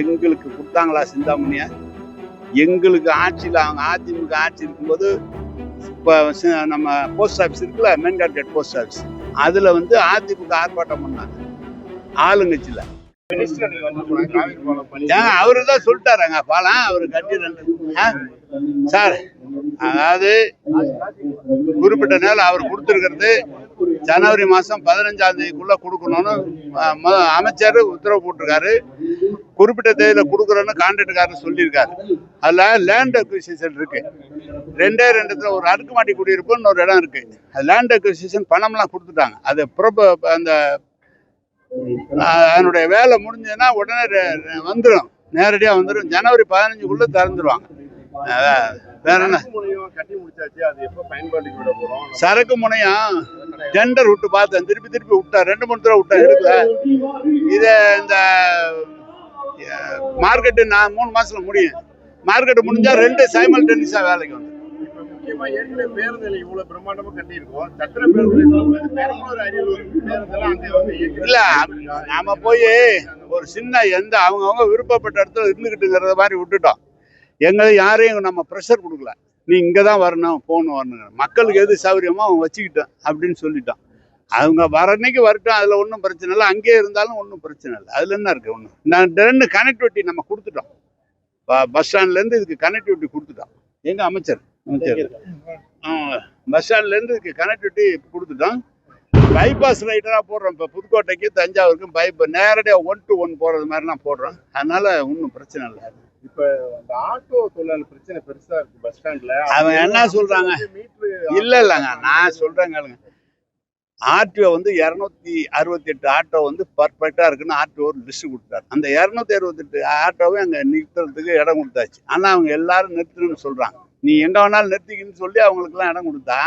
எங்களுக்கு கொடுத்தாங்களா சிந்தாமணிய? எங்களுக்கு ஆட்சியில் அவங்க அதிமுக ஆட்சி இருக்கும்போது இப்போ நம்ம போஸ்ட் ஆஃபீஸ் இருக்குல்ல மென்கார்கேட் போஸ்ட் ஆஃபீஸ் அதில் வந்து அதிமுக ஆர்ப்பாட்டம் பண்ணாங்க. ஆளுங்கட்சியில். அவரு தான் சொல்லிட்டாருங்க பாலம் அவர் கட்டி சார் அதாவது குறிப்பிட்ட நேரம் அவர் கொடுத்துருக்கிறது ஜனவரி மாதம் பதினஞ்சாம் தேதிக்குள்ள கொடுக்கணும்னு அமைச்சர் உத்தரவு போட்டிருக்காரு. குறிப்பிட்ட தேதியில் கொடுக்குறோன்னு கான்ட்ராக்டுக்காரர் சொல்லியிருக்காரு. அதில் லேண்ட் அக்விசிஷன் இருக்கு. ரெண்டே ரெண்டு இடத்துல ஒரு அடுக்குமாடி குடியிருப்புன்னு ஒரு இடம் இருக்கு. அது லேண்ட் அக்விசிஷன் பணம்லாம் கொடுத்துட்டாங்க. அது ப்ரொப அந்த அதனுடைய வேலை முடிஞ்சதுன்னா உடனே வந்துடும் நேரடியாக வந்துடும் ஜனவரி பதினஞ்சுக்குள்ள திறந்துருவாங்க. வேற என்ன? சரக்கு முனையம். டெண்டர் விட்டு பார்த்தேன். திருப்பி திருப்பி விட்டா ரெண்டு மூணு தடவை விட்டேன். எடுக்கல இதை இந்த மார்க்கெட்டு நான் மூணு மாசத்துல முடியும். மார்க்கெட்டு முடிஞ்சா ரெண்டு சைமல் டென்னிஸா வேலைக்கு வந்து. முக்கியமா ஏற்கனவே பேருந்துல இவ்வளவு பிரம்மாண்டமா கட்டி இருக்கோம் சத்திர பேருந்து. இல்ல. நாம போய் ஒரு சின்ன எந்த அவங்கவுங்க விருப்பப்பட்ட இடத்துல இருந்துகிட்டுங்கிறத மாதிரி விட்டுட்டோம். எங்களை யாரையும் நம்ம ப்ரெஷர் கொடுக்கல. நீ இங்கே தான் வரணும் போகணும் வரணும் மக்களுக்கு எது சௌகரியமோ அவன் வச்சுக்கிட்டான் அப்படின்னு சொல்லிட்டான். அவங்க வர அன்னைக்கு வரட்டும் அதில் ஒன்றும் பிரச்சனை இல்லை. அங்கேயே இருந்தாலும் ஒன்றும் பிரச்சனை இல்லை. அதில் என்ன இருக்குது ஒன்றும் நான் ரெண்டு கனெக்டிவிட்டி நம்ம கொடுத்துட்டோம். பஸ் ஸ்டாண்ட்லேருந்து இதுக்கு கனெக்டிவிட்டி கொடுத்துட்டோம். எங்கள் அமைச்சர்? அமைச்சர். பஸ் ஸ்டாண்ட்லேருந்து இதுக்கு கனெக்டிவிட்டி கொடுத்துட்டோம். பைபாஸ் ரைட்டராக போடுறோம். இப்போ புதுக்கோட்டைக்கு தஞ்சாவூருக்கும் பைப் நேரடியாக ஒன் டு ஒன் போகிறது மாதிரிலாம் போடுறோம். அதனால ஒன்றும் பிரச்சனை இல்லை. இப்ப அந்த ஆட்டோ தொழிலாளர் பிரச்சனை பெருசா இருக்கு பஸ் ஸ்டாண்ட்ல அவன் என்ன சொல்றாங்க? இல்லை இல்லைங்க. நான் சொல்கிறேன் கேளுங்க. ஆர்டிஓ வந்து இரநூத்தி அறுபத்தி எட்டு ஆட்டோ வந்து பர்ஃபெக்டாக இருக்குன்னு ஆர்டிஓ ஒரு லிஸ்ட் கொடுத்தாரு. அந்த இரநூத்தி அறுபத்தெட்டு ஆட்டோவை அங்கே நிறுத்துறதுக்கு இடம் கொடுத்தாச்சு. ஆனால் அவங்க எல்லாரும் நிறுத்தணும்னு சொல்கிறாங்க நீ எங்கே வேணாலும் நிறுத்திக்கின்னு சொல்லி அவங்களுக்குலாம் இடம் கொடுத்தா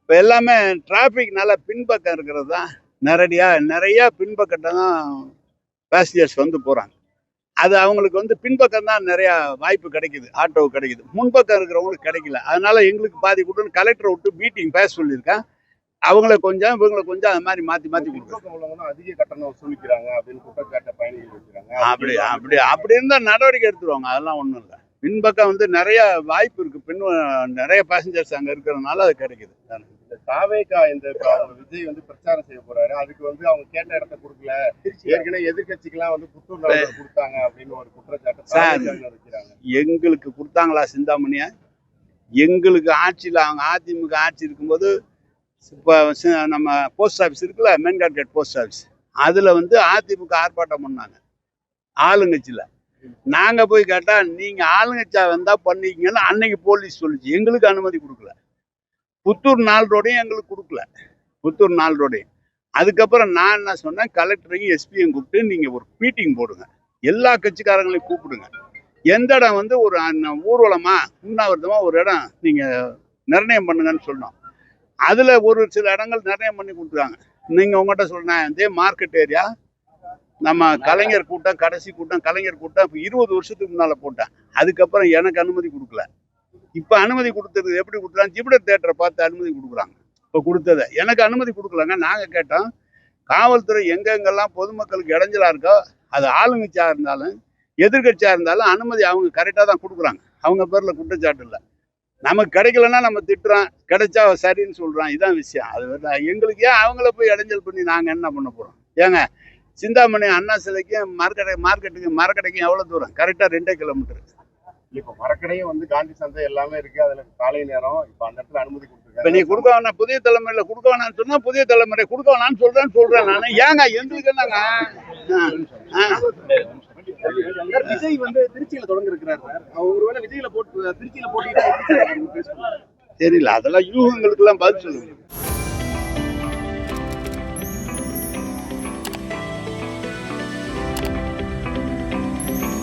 இப்போ எல்லாமே டிராஃபிக் நல்லா பின்பக்கம் இருக்கிறது தான். நேரடியாக நிறைய பின்பக்கத்தை தான் பேசஞ்சர்ஸ் வந்து போகிறாங்க அது அவங்களுக்கு வந்து பின்பக்கம் தான் நிறையா வாய்ப்பு கிடைக்குது ஆட்டோவுக்கு கிடைக்குது. முன்பக்கம் இருக்கிறவங்களுக்கு கிடைக்கல. அதனால எங்களுக்கு பாதி கொடுன்னு கலெக்டரை விட்டு மீட்டிங் பேச சொல்லியிருக்கேன். அவங்கள கொஞ்சம் இவங்களை கொஞ்சம் அது மாதிரி மாற்றி மாற்றி கொடுக்குறோம் அதிக கட்டணம் வசூலிக்கிறாங்க அப்படின்னு குற்றச்சாட்டை பயணிகள் வைக்கிறாங்க அப்படி அப்படி அப்படி இருந்தால் நடவடிக்கை எடுத்துருவாங்க. அதெல்லாம் ஒன்றும் இல்லை. பின்பக்கம் வந்து நிறைய வாய்ப்பு இருக்கு. பின் நிறைய பேசஞ்சர்ஸ் அங்கே இருக்கிறதுனால அது கிடைக்குது. தாவேகா இந்த விஜய் வந்து பிரச்சாரம் செய்ய போறாரு. அதுக்கு வந்து அவங்க கேட்ட இடத்த கொடுக்கல. ஏற்கனவே எதிர்க்கட்சிக்கெல்லாம் வந்து புத்தூர் கொடுத்தாங்க அப்படின்னு ஒரு குற்றச்சாட்டு எங்களுக்கு கொடுத்தாங்களா சிந்தாமணியை? எங்களுக்கு ஆட்சியில் அவங்க அதிமுக ஆட்சி இருக்கும்போது இப்போ நம்ம போஸ்ட் ஆஃபீஸ் இருக்குல்ல மென்கார்கேட் போஸ்ட் ஆஃபீஸ் அதில் வந்து அதிமுக ஆர்ப்பாட்டம் பண்ணாங்க. ஆளுங்கட்சியில். நாங்கள் போய் கேட்டால் நீங்கள் ஆளுங்கட்சியா வந்தால் பண்ணிக்கங்கன்னு அன்னைக்கு போலீஸ் சொல்லிச்சு. எங்களுக்கு அனுமதி கொடுக்கல. புத்தூர் நாள் ரோடையும் எங்களுக்கு கொடுக்கல. புத்தூர் நாள் ரோடையும். அதுக்கப்புறம் நான் என்ன சொன்னேன் கலெக்டரையும் எஸ்பியும் கூப்பிட்டு நீங்கள் ஒரு மீட்டிங் போடுங்க. எல்லா கட்சிக்காரங்களையும் கூப்பிடுங்க. எந்த இடம் வந்து ஒரு அண்ண- ஊர்வலமா உண்ணாவிரதமாக ஒரு இடம் நீங்கள் நிர்ணயம் பண்ணுங்கன்னு சொன்னோம். அதில் ஒரு சில இடங்கள் நிர்ணயம் பண்ணி கொடுத்துருக்காங்க. நீங்கள் உங்கள்கிட்ட சொன்னேன் இதே மார்க்கெட் ஏரியா நம்ம கலைஞர் கூட்டம் கடைசி கூட்டம் கலைஞர் கூட்டம் இப்போ இருபது வருஷத்துக்கு முன்னால் போட்டேன். அதுக்கப்புறம் எனக்கு அனுமதி கொடுக்கல. இப்போ அனுமதி கொடுத்தது எப்படி கொடுக்குறாங்க ஜிபிடர் தேட்டரை பார்த்து அனுமதி கொடுக்குறாங்க. இப்போ கொடுத்ததை. எனக்கு அனுமதி கொடுக்கலங்க. நாங்கள் கேட்டோம். காவல்துறை எங்கெங்கெல்லாம் பொதுமக்களுக்கு இடைஞ்சலா இருக்கோ அது ஆளுங்கட்சியாக இருந்தாலும் எதிர்கட்சியாக இருந்தாலும் அனுமதி அவங்க கரெக்டாக தான் கொடுக்குறாங்க. அவங்க பேரில் குற்றச்சாட்டு இல்லை. நமக்கு கிடைக்கலன்னா நம்ம திட்டுறோம். கிடைச்சா சரின்னு சொல்கிறான் இதான் விஷயம். அது எங்களுக்கு ஏன் அவங்கள போய் இடைஞ்சல் பண்ணி நாங்கள் என்ன பண்ண போகிறோம் ஏங்க சிந்தாமணி அண்ணா சிலைக்கும் மார்க்கெட்டு மார்க்கெட்டுக்கு மரக்கடைக்கும் எவ்வளோ தூரம்? கரெக்டாக ரெண்டே கிலோமீட்டர் இப்ப மரக்கடையும் வந்து காந்தி சந்தை எல்லாமே இருக்கு. அதுல காலை நேரம் இப்ப அந்த இடத்துல அனுமதி இப்போ நீ கொடுத்துருக்காங்க கொடுக்க வேணாம் புதிய தலைமுறையில கொடுக்க வேணாம்னு சொன்னா புதிய தலைமுறை கொடுக்க வேணாம்னு சொல்றேன்னு சொல்றேன் நான். ஏங்க எங்களுக்கு என்னங்க? விஜய் வந்து திருச்சியில தொடங்க இருக்கிறார் சார். அவர் ஒருவேளை விஜயில போட்டு திருச்சியில போட்டிட்டு தெரியல அதெல்லாம் யூகங்களுக்கெல்லாம் பதில் சொல்லுங்க.